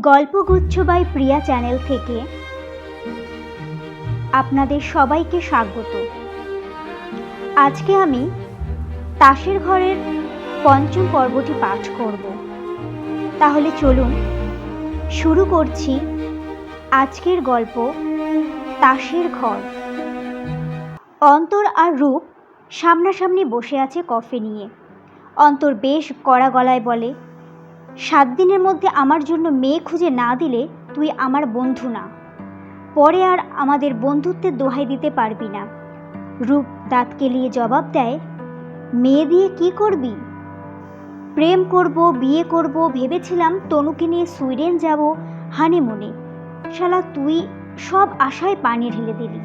Galpaguchchha by Priya channel থেকে আপনাদের সবাইকে স্বাগত। আজকে আমি তাসের ঘরের পঞ্চম পর্বটি পাঠ করব। তাহলে চলুন শুরু করছি আজকের গল্প তাসের ঘর। অন্তর আর রূপ সামনাসামনি বসে আছে কফি নিয়ে। অন্তর বেশ কড়া গলায় বলে সাত দিনের মধ্যে আমার জন্য মেয়ে খুঁজে না দিলে তুই আমার বন্ধু না। পরে আর আমাদের বন্ধুত্বের দোহাই দিতে পারবি না। রূপ দাঁত কেলিয়ে জবাব দেয়, মেয়ে দিয়ে কি করবি? প্রেম করব, বিয়ে করব, ভেবেছিলাম তনুকে নিয়ে সুইডেন যাব হানিমুনে। শালা তুই সব আশায় পানি ঢেলে দিলি।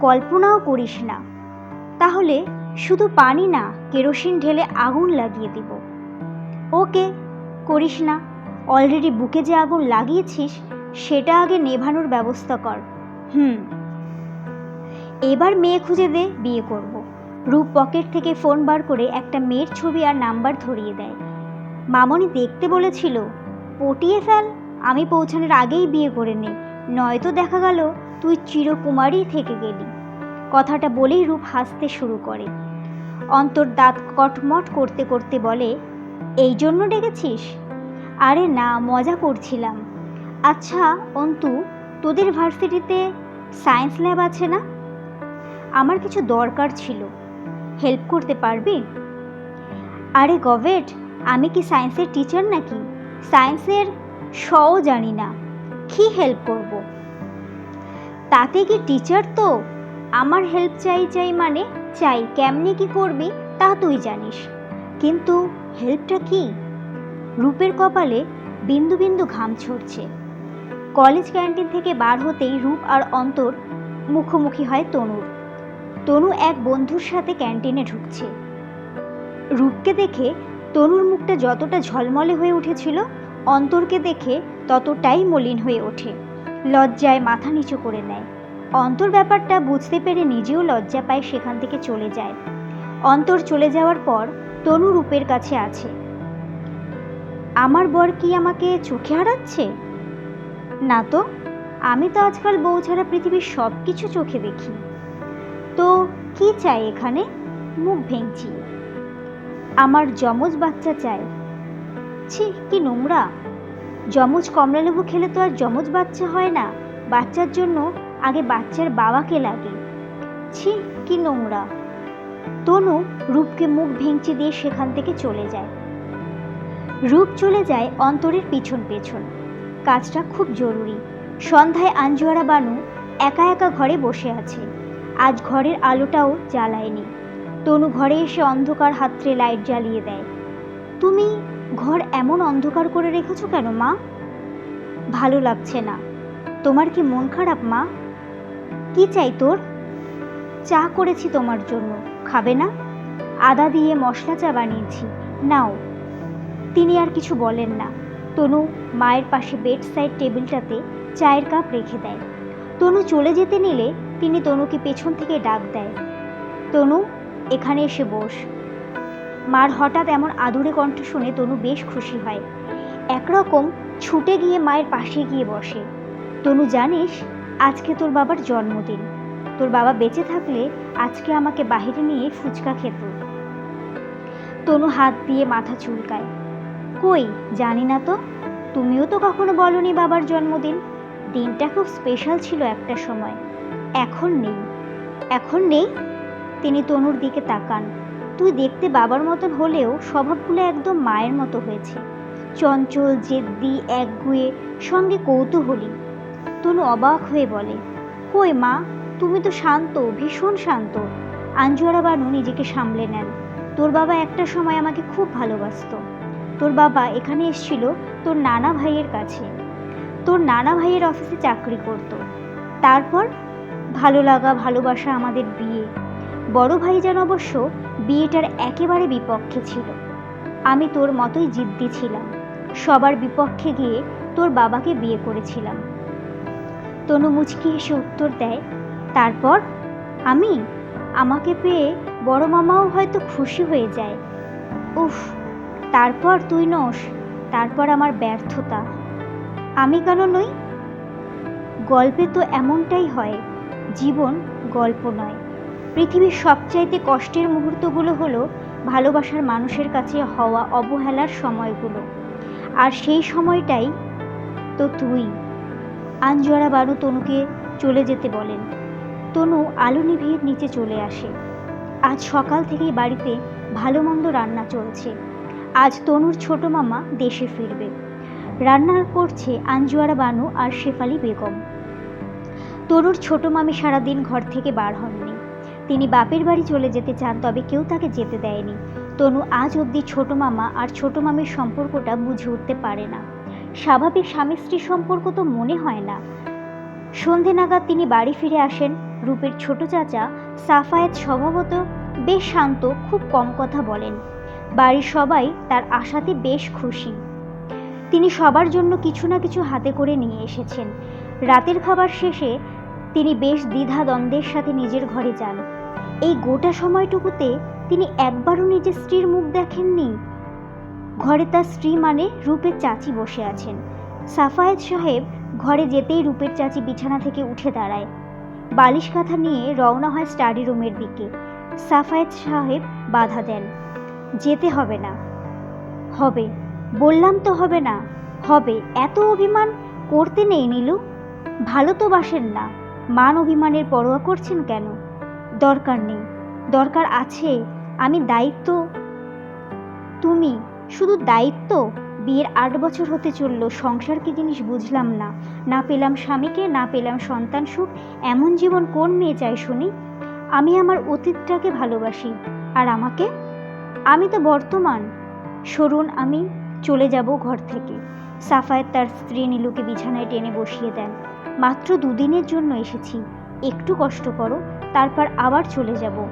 কল্পনাও করিস না। তাহলে শুধু পানি না, কেরোসিন ঢেলে আগুন লাগিয়ে দিব। ওকে করিস না। অলরেডি বুকে যে আগুন লাগিয়েছিস, সেটা আগে নেভানোর ব্যবস্থা কর। হুম। এবার মেয়ে খুঁজে দে, বিয়ে করব। রূপ পকেট থেকে ফোন বার করে একটা মেয়ের ছবি আর নাম্বার ধরিয়ে দেয়। মামনি দেখতে বলেছিল, পটিয়ে ফেল, আমি পৌঁছানোর আগেই বিয়ে করে নে। নয়তো দেখা গেল, তুই চিরকুমারই থেকে গেলি। কথাটা বলেই রূপ হাসতে শুরু করে। অন্তর দাঁত কটমট করতে করতে বলে এই জন্য ডেকেছিস? আরে না, মজা করছিলাম। আচ্ছা অন্তু, তোদের ভার্সিটিতে সায়েন্স ল্যাব আছে না? আমার কিছু দরকার ছিল। হেল্প করতে পারবি? আরে গভেট, আমি কি সায়েন্সের টিচার নাকি? সায়েন্সের শও জানি না। কি হেল্প করব? তাতে কি টিচার তো? আমার হেল্প চাই চাই মানে? চাই, কেমনে কি করবি তা তুই জানিস। কিন্তু হেল্পটা কি? রূপের কপালে বিন্দু বিন্দু ঘাম ছড়ছে কলেজ ক্যান্টিন থেকে বার হতেই রূপ আর অন্তর মুখোমুখি হয় তনুর তনু এক বন্ধুর সাথে ক্যান্টিনে ঢুকছে। রূপকে দেখে তনুর মুখটা যতটা ঝলমলে হয়ে উঠেছিল, অন্তরকে দেখে ততটাই মলিন হয়ে ওঠে। লজ্জায় মাথা নিচু করে নেয়। অন্তর ব্যাপারটা বুঝতে পেরে নিজেও লজ্জা পায় সেখান থেকে চলে যায়। অন্তর চলে যাওয়ার পর তনু রূপের কাছে আছে। আমার বর কি আমাকে চোখে হারাচ্ছে? না তো, আমি তো আজকাল বউ ছাড়া পৃথিবীর সব কিছু চোখে দেখি। তো কি চাই এখানে? মুখ ভেঙচি। আমার যমজ বাচ্চা চাই। ছি, কি নোংরা। যমজ কমলালেবু খেলে তো আর যমজ বাচ্চা হয় না। বাচ্চার জন্য আগে বাচ্চার বাবাকে লাগে। ছি, কি নোংরা। তনু রূপকে মুখ ভেঙচি দিয়ে সেখান থেকে চলে যায়। রূপ চলে যায় অন্তরের পিছন পেছন। কাজটা খুব জরুরি। সন্ধ্যায় আঞ্জুয়ারা বানু একা একা ঘরে বসে আছে। আজ ঘরের আলোটাও জ্বালায়নি। তনু ঘরে এসে অন্ধকার হাতরে লাইট জ্বালিয়ে দেয়। তুমি ঘর এমন অন্ধকার করে রেখেছো কেন, মা? ভালো লাগছে না। তোমার কি মন খারাপ, মা? কি চাই তোর? চা করেছি তোমার জন্য। খাবে না? আদা দিয়ে মশলা চা বানিয়েছি, নাও। তিনি আর কিছু বলেন না। তনু মায়ের পাশে বেড সাইড টেবিলটাতে চায়ের কাপ রেখে দেয়। তনু চলে যেতে নিলে তিনি তনুকে পেছন থেকে ডাক দেয়। তনু, এখানে এসে বস। মার হঠাৎ এমন আদুরে কণ্ঠ শুনে তনু বেশ খুশি হয়। একরকম ছুটে গিয়ে মায়ের পাশে গিয়ে বসে। তনু, জানিস, আজকে তোর বাবার জন্মদিন। তোর বাবা বেঁচে থাকলে আজকে আমাকে বাহিরে নিয়ে ফুচকা খেত। তনু হাত দিয়ে মাথা চুলকায়। কই, জানি না তো। তুমিও তো কখনো বলনি বাবার জন্মদিন। দিনটা খুব স্পেশাল ছিল একটা সময়। এখন নেই। এখন নেই? তিনি তনুর দিকে তাকান। তুই দেখতে বাবার মতন হলেও স্বভাবগুলো একদম মায়ের মতো হয়েছে। চঞ্চল, জেদ্দি, একগুয়ে, সঙ্গে কৌতূহলী। তনু অবাক হয়ে বলে, কই মা তুমি তো শান্ত, ভীষণ শান্ত। আঞ্জুয়ারা বানু নিজেকে সামলে নেন। তোর বাবা একটা সময় আমাকে খুব ভালোবাসতো। তোর বাবা এখানে এসেছিল তোর নানা ভাইয়ের কাছে। তোর নানা ভাইয়ের অফিসে চাকরি করত। তারপর ভালো লাগা, ভালোবাসা আমাদের বিয়ে। বড় ভাইজান অবশ্য বিয়েটার একেবারে বিপক্ষে ছিল। আমি তোর মতোই জিদ্দি ছিলাম। সবার বিপক্ষে গিয়ে তোর বাবাকে বিয়ে করেছিলাম। তনু মুচকি হেসে উত্তর দেয় তারপর আমি আমাকে পেয়ে বড় মামাও হয়তো খুশি হয়ে যায়। উফ, তারপর তুই নস, তারপর আমার ব্যর্থতা। আমি কেন নই? গল্পে তো এমনটাই হয়, জীবন গল্প নয়। পৃথিবীর সবচাইতে কষ্টের মুহূর্তগুলো হলো ভালোবাসার মানুষের কাছে হওয়া অবহেলার সময়গুলো। আর সেই সময়টাই তো তুই। আঞ্জোয়ারা বানু তনুকে চলে যেতে বলেন। তনু আলো নিভিয়ে নিচে চলে আসে। আজ সকাল থেকেই বাড়িতে ভালো মন্দ রান্না চলছে। আজ তনুর ছোট মামা দেশে ফিরবে। রান্না করছে আঞ্জুয়ারা বানু আর শেফালি বেগম। তনুর ছোট মামি সারাদিন ঘর থেকে বার হননি। তিনি বাপের বাড়ি চলে যেতে চান, তবে কেউ তাকে যেতে দেয়নি। তনু আজ অবধি ছোট মামা আর ছোট মামির সম্পর্কটা বুঝে উঠতে পারে না। স্বাভাবিক স্বামী স্ত্রী সম্পর্ক তো মনে হয় না। সন্ধে নাগাদ তিনি বাড়ি ফিরে আসেন রূপের ছোট চাচা সাফায়েত স্বভাবত বেশ শান্ত, খুব কম কথা বলেন। বাড়ির সবাই তার আশাতে বেশ খুশি। তিনি সবার জন্য কিছু না কিছু হাতে করে নিয়ে এসেছেন। রাতের খাবার শেষে তিনি বেশ দ্বিধা দ্বন্দ্বের সাথে নিজের ঘরে যান। এই গোটা সময়টুকুতে তিনি একবারও নিজের স্ত্রীর মুখ দেখেননি। ঘরে তার স্ত্রী মানে রূপের চাচি বসে আছেন। সাফায়েত সাহেব ঘরে যেতেই রূপের চাচি বিছানা থেকে উঠে দাঁড়ায়। বালিশ কাঁথা নিয়ে রওনা হয় স্টাডি রুমের দিকে। সাফায়েত সাহেব বাধা দেন, যেতে হবে না। হবে। বললাম তো হবে না। হবে। এত অভিমান করতে নেই নীলু। ভালো তো বাসেন না। মান অভিমানের পরোয়া করছেন কেন? দরকার নেই। দরকার আছে। আমি দায়িত্ব? তুমি? শুধু দায়িত্ব? বিয়ের আট বছর হতে চলল, সংসার কি জিনিস বুঝলাম না। না পেলাম স্বামীকে, না পেলাম সন্তান সুখ, এমন জীবন কোন মেয়ে চায় শুনি? আমি আমার অতীতটাকে ভালোবাসি, আর আমাকে? আমি তো বর্তমান। সরুন আমি, চলে যাব ঘর থেকে। সাফায়েত তার স্ত্রী নীলুকে বিছানায় টেনে বসিয়ে দেন। মাত্র দুদিনের জন্য এসেছি। একটু কষ্ট করো, তারপর আবার চলে যাব।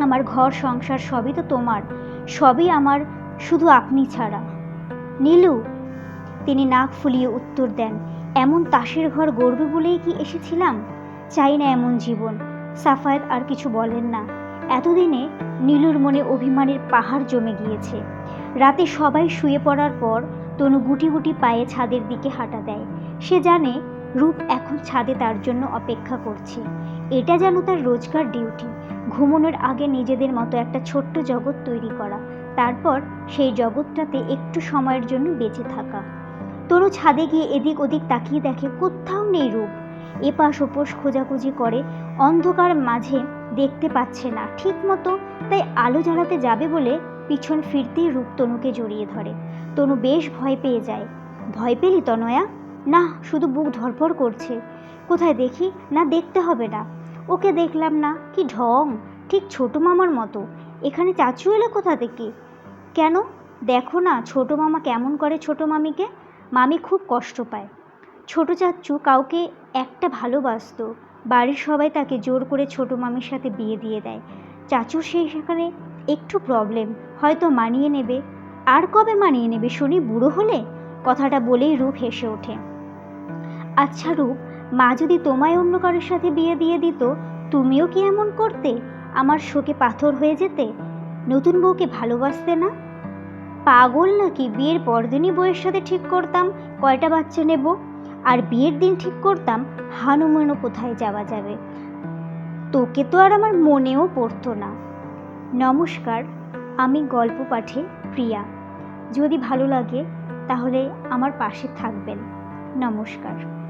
আমার ঘর, সংসার সবই তো তোমার। সবই আমার, শুধু আপনি ছাড়া। নীলু, তিনি নাক ফুলিয়ে উত্তর দেন, এমন তাসের ঘর গড়বে বলেই কি এসেছিলাম? চাই না এমন জীবন। সাফায়েত আর কিছু বলেন না। এতদিনে নীলুর মনে অভিমানের পাহাড় জমে গিয়েছে। রাতে সবাই শুয়ে পড়ার পর তনু গুটি গুটি পায়ে ছাদের দিকে হাঁটা দেয়। সে জানে রূপ এখন ছাদে তার জন্য অপেক্ষা করছে। এটা যেন তার রোজকার ডিউটি, ঘুমোনোর আগে নিজেদের মতো একটা ছোট্ট জগৎ তৈরি করা। তারপর সেই জগৎটাতে একটু সময়ের জন্য বেঁচে থাকা। তনু ছাদে গিয়ে এদিক ওদিক তাকিয়ে দেখে কোথাও নেই রূপ। এপাশ ওপাশ খোঁজাখুঁজি করে অন্ধকার মাঝে দেখতে পাচ্ছে না ঠিক মতো, তাই আলো জ্বালাতে যাবে বলে পিছন ফিরতেই রূপ তনুকে জড়িয়ে ধরে। তনু বেশ ভয় পেয়ে যায়। ভয় পেলি তনয়া? না, শুধু বুক ধরপড় করছে। কোথায় দেখি? না, দেখতে হবে না। ওকে দেখলাম না, কি ঢং, ঠিক ছোট মামার মতো। এখানে চাচু এলো কোথা থেকে? কেন? দেখো না, ছোট মামা কেমন করে ছোট মামিকে? মামি খুব কষ্ট পায়। ছোট চাচু কাউকে একটা ভালোবাসতো, বাড়ির সবাই তাকে জোর করে ছোট মামির সাথে বিয়ে দিয়ে দেয়। চাচুর সেই সেখানে একটু প্রবলেম হয়তো মানিয়ে নেবে। আর কবে মানিয়ে নেবে শুনি, বুড়ো হলে? কথাটা বলেই রূপ হেসে ওঠে। আচ্ছা রূপ, মা যদি তোমায় অন্য কারোর সাথে বিয়ে দিয়ে দিত, তুমিও কি এমন করতে? আমার শোকে পাথর হয়ে যেতে? নতুন বউকে ভালোবাসতে না? পাগল নাকি? বিয়ের পরদিনই বউয়ের সাথে ঠিক করতাম, কয়টা বাচ্চা নেব? আর বিয়ের দিন ঠিক করতাম, হানুমানও কোথায় যাওয়া যাবে? তোকে তো আর আমার মনেও পড়তো না। নমস্কার, আমি গল্প পাঠে প্রিয়া। যদি ভালো লাগে, তাহলে আমার পাশে থাকবেন। নমস্কার।